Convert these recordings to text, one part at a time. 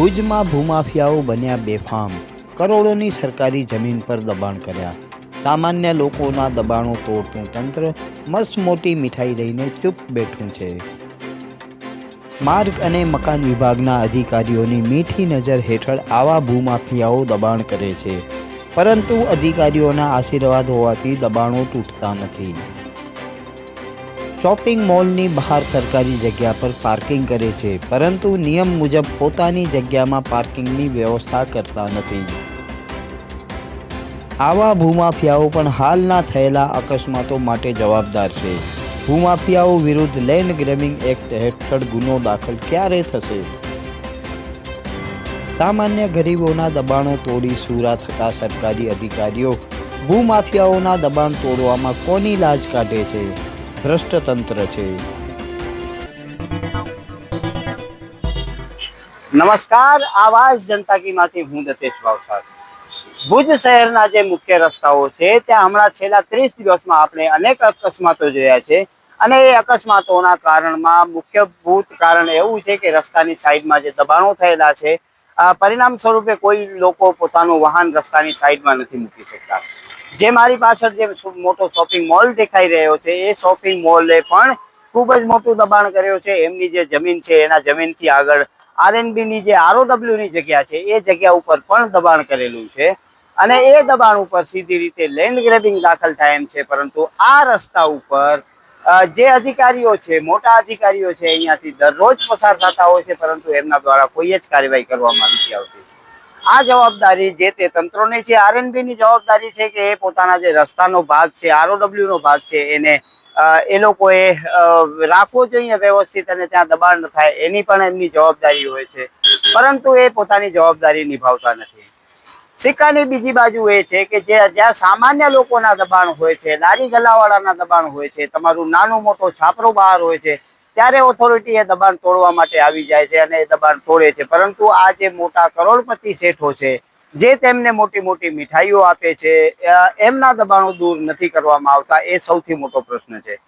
ભુજમાં ભૂમાફિયાઓ બન્યા બેફામ. કરોડોની સરકારી જમીન પર દબાણ કર્યા. સામાન્ય લોકોના દબાણો તોડતું તંત્ર મસ્ત મોટી મીઠાઈ લઈને ચૂપ બેઠું છે. માર્ગ અને મકાન વિભાગના અધિકારીઓની મીઠી નજર હેઠળ આવા ભૂમાફિયાઓ દબાણ કરે છે. પરંતુ અધિકારીઓના આશીર્વાદ હોવાથી દબાણો તૂટતા નથી. શોપિંગ મોલની બહાર સરકારી જગ્યા પર પાર્કિંગ કરે છે, પરંતુ નિયમ મુજબ પોતાની જગ્યામાં પાર્કિંગની વ્યવસ્થા કરતા નથી. આવા ભૂમાફિયાઓ પણ હાલના થયેલા અકસ્માતો માટે જવાબદાર છે. ભૂમાફિયાઓ વિરુદ્ધ લેન્ડ ગ્રેબિંગ એક્ટ હેઠળ ગુનો દાખલ ક્યારે થશે? સામાન્ય ગરીબોના દબાણો તોડી સુરા થતા સરકારી અધિકારીઓ ભૂમાફિયાઓના દબાણ તોડવામાં કોની લાજ કાઢે છે? ભ્રષ્ટ તંત્ર છે. નમસ્કાર, આવાજ જનતા માંથી હું દતેશ ભાવસાર. ભુજ શહેરના જે મુખ્ય રસ્તાઓ છે, ત્યાં હમણાં છેલ્લા ત્રીસ દિવસમાં આપણે અનેક અકસ્માતો જોયા છે. અને એ અકસ્માતોના કારણમાં મુખ્યભૂત કારણ એવું છે કે રસ્તાની સાઈડમાં જે દબાણો થયેલા છે પરિણામ સ્વરૂપે કોઈ લોકો પોતાનું વાહન રસ્તાની સાઈડમાં નથી મૂકી શકતા. જે મારી પાછળ જે મોટો શોપિંગ મોલ દેખાઈ રહ્યો છે, એ શોપિંગ મોલે પણ ખૂબ જ મોટું દબાણ કર્યો છે. એમની જે જમીન છે, એના જમીનથી આગળ આરએનબીની જે આરઓડબ્લ્યુની જગ્યા છે, એ જગ્યા ઉપર પણ દબાણ કરેલું છે. અને એ દબાણ ઉપર સીધી રીતે લેન્ડ ગ્રેબિંગ દાખલ થાય એમ છે, પરંતુ આ રસ્તા ઉપર જે અધિકારીઓ છે, મોટા અધિકારીઓ છે, અહીંયાથી દરરોજ પસાર થતા હોય છે, પરંતુ એમના દ્વારા કોઈ જ કાર્યવાહી કરવામાં નથી આવતી. આ જવાબદારી જે તે તંત્રોની છે આરએનબી ની જવાબદારી છે કે એ પોતાના જે રસ્તાનો ભાગ છે આરઓડબ્લ્યુ નો ભાગ છે, એને એ લોકોએ રાખવો જોઈએ વ્યવસ્થિત અને ત્યાં દબાણ ન થાય, એની પણ એમની જવાબદારી હોય છે. પરંતુ એ પોતાની જવાબદારી નિભાવતા નથી. સિક્કાની બીજી બાજુ એ છે કે જે જ્યાં સામાન્ય લોકોના દબાણ હોય છે લારી ગલાવાળાના દબાણ હોય છે, તમારું નાનું મોટો છાપરો બહાર હોય છે, ત્યારે ઓથોરિટી એ દબાણ તોડવા માટે આવી જાય છે અને એ દબાણ તોડે છે. પરંતુ આ જે મોટા કરોડપતિ શેઠો છે, જે તેમને મોટી મોટી મીઠાઈઓ આપે છે એમના દબાણો દૂર નથી કરવામાં આવતા, એ સૌથી મોટો પ્રશ્ન છે.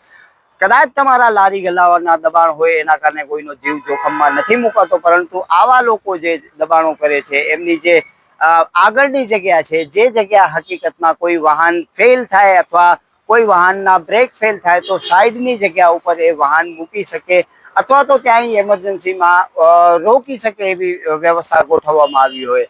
કદાચ તમારા લારી ગલાવાના દબાણ હોય, એના કારણે કોઈનો જીવ જોખમમાં નથી મુકાતો, પરંતુ આવા લોકો જે દબાણો કરે છે, એમની જે આગળની જગ્યા છે, જે જગ્યા હકીકતમાં કોઈ વાહન ફેલ થાય અથવા કોઈ વાહનના બ્રેક ફેલ થાય તો સાઈડની જગ્યા ઉપર એ વાહન મૂકી શકે અથવા તો ત્યાં એમરજન્સીમાં રોકી શકે એવી વ્યવસ્થા ગોઠવવામાં આવી હોય.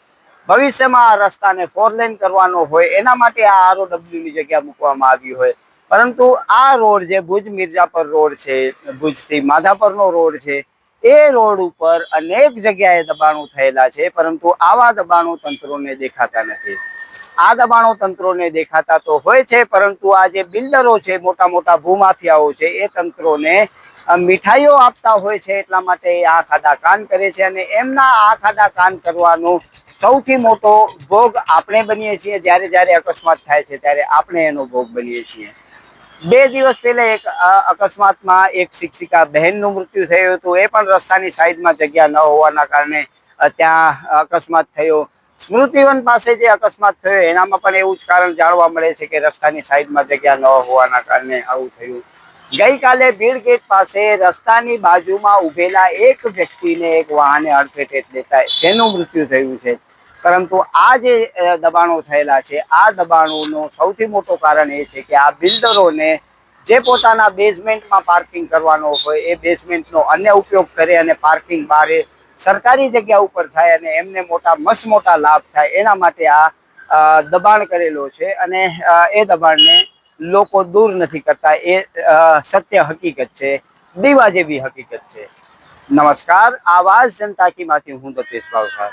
ભવિષ્યમાં આ રસ્તાને ફોર લેન કરવાનો હોય, એના માટે આ આરઓડબ્લ્યુ ની જગ્યા મૂકવામાં આવી હોય. પરંતુ આ રોડ જે ભુજ મિર્જાપર રોડ છે, ભુજથી માધાપરનો રોડ છે એ રોડ ઉપર અનેક જગ્યાએ દબાણો થયેલા છે, પરંતુ આવા દબાણો તંત્રોને દેખાતા નથી. આ દબાણો તંત્રોને દેખાતા તો હોય છે, પરંતુ આ જે બિલ્ડરો છે, મોટા મોટા ભૂમાફિયાઓ છે, એ તંત્રોને મીઠાઈઓ આપતા હોય છે, એટલા માટે એ આ ખાદા કાન કરે છે અને એમના આ ખાદા કાન કરવાનો સૌથી મોટો ભોગ આપણે બનીએ છીએ, જ્યારે જ્યારે અકસ્માત થાય છે, ત્યારે આપણે એનો ભોગ બનીએ છીએ. બે દિવસ પહેલા એક અકસ્માતમાં એક શિક્ષિકા બહેનનું મૃત્યુ થયું હતું. એ પણ રસ્તાની સાઈડમાં જગ્યા ન હોવાના કારણે ત્યાં અકસ્માત થયો. સ્મૃતિવન પાસે જે અકસ્માત થયો, એનામાં પણ એવું જ કારણ જાણવા મળે છે કે રસ્તાની સાઈડમાં જગ્યા ન હોવાના કારણે આવું થયું. ગઈકાલે ભીડ ગેટ પાસે રસ્તાની બાજુમાં ઉભેલા એક વ્યક્તિને એક વાહને અડફેટે લેતા તેનું મૃત્યુ થયું છે. પરંતુ આ જે દબાણો થયેલા છે, આ દબાણોનો સૌથી મોટો કારણ એ છે કે આ બિલ્ડરોને જે પોતાના બેઝમેન્ટમાં પાર્કિંગ કરવાનો હોય, એ બેઝમેન્ટનો અન્ય ઉપયોગ કરે અને પાર્કિંગ બારે સરકારી જગ્યા ઉપર થાય અને એમને મોટા મસ્ત મોટા લાભ થાય, એના માટે આ દબાણ કરેલો છે અને એ દબાણને લોકો દૂર નથી કરતા, એ સત્ય હકીકત છે, દીવા જેવી હકીકત છે. નમસ્કાર, આવાજ જનતા કી માંથી હું દતેશ ભાવસાર